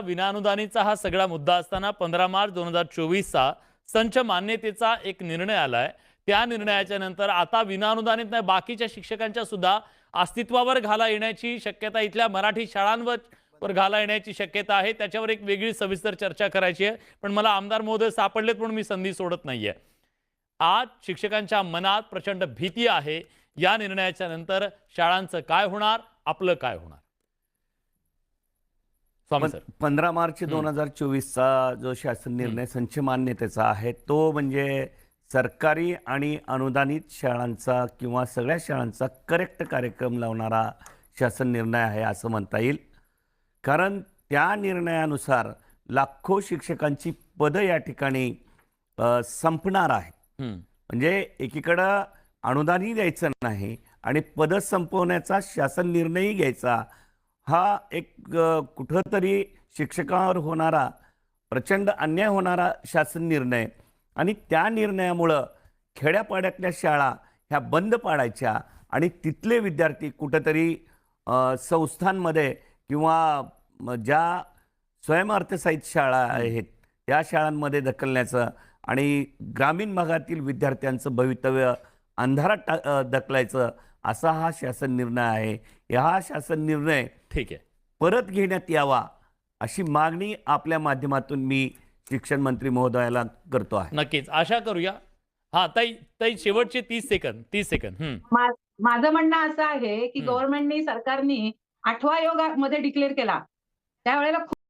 विनाअनुदानीचा हा सगळा मुद्दा असताना पंधरा मार्च दोन हजार चोवीसचा संच मान्यतेचा एक निर्णय आलाय. त्या निर्णयाच्या नंतर आता विनाअनुदानित नाही बाकीच्या शिक्षकांच्या सुद्धा अस्तित्वावर घाला येण्याची शक्यता इथल्या मराठी शाळांवर वर घाला येण्याची शक्यता आहे. त्याच्यावर एक वेगळी सविस्तर चर्चा करायची आहे. पण मला आमदार महोदय सापडलेत म्हणून मी संधी सोडत नाहीये. आज शिक्षकांच्या मनात प्रचंड भीती आहे. या निर्णयाच्या नंतर शाळांचं काय होणार? आपलं काय होणार? स्वामी सर. पंधरा मार्च दोन हजार चोवीसचा जो शासन निर्णय संच मान्यतेचा आहे तो म्हणजे सरकारी आणि अनुदानित शाळांचा किंवा सगळ्या शाळांचा करेक्ट कार्यक्रम लावणारा शासन निर्णय आहे असं म्हणता येईल. कारण त्या निर्णयानुसार लाखो शिक्षकांची पदं या ठिकाणी संपणार आहे. म्हणजे एकीकडं अनुदानही द्यायचं नाही आणि पद संपवण्याचा शासन निर्णयही घ्यायचा हा एक कुठंतरी शिक्षकांवर होणारा प्रचंड अन्याय होणारा शासन निर्णय. आणि त्या निर्णयामुळं खेड्यापाड्यातल्या शाळा ह्या बंद पाडायच्या आणि तिथले विद्यार्थी कुठंतरी संस्थांमध्ये किंवा ज्या स्वयंअर्थसाहित शाळा आहेत त्या शाळांमध्ये ढकलण्याचं आणि ग्रामीण भागातील विद्यार्थ्यांचं भवितव्य अंधारात टा ढकलायचं असा हा शासन निर्णय आहे. हा शासन निर्णय ठीक आहे. परत घेण्यात यावा अशी मागणी आपल्या माध्यमातून मी शिक्षण मंत्री महोदयाला करतो आहे. नक्कीच. आशा करूया. हा ताई ताई शेवटचे तीस सेकंद तीस सेकंद. माझं म्हणणं असं आहे की. गव्हर्नमेंटनी सरकारने आठवा योगमध्ये डिक्लेअर केला. त्यावेळेला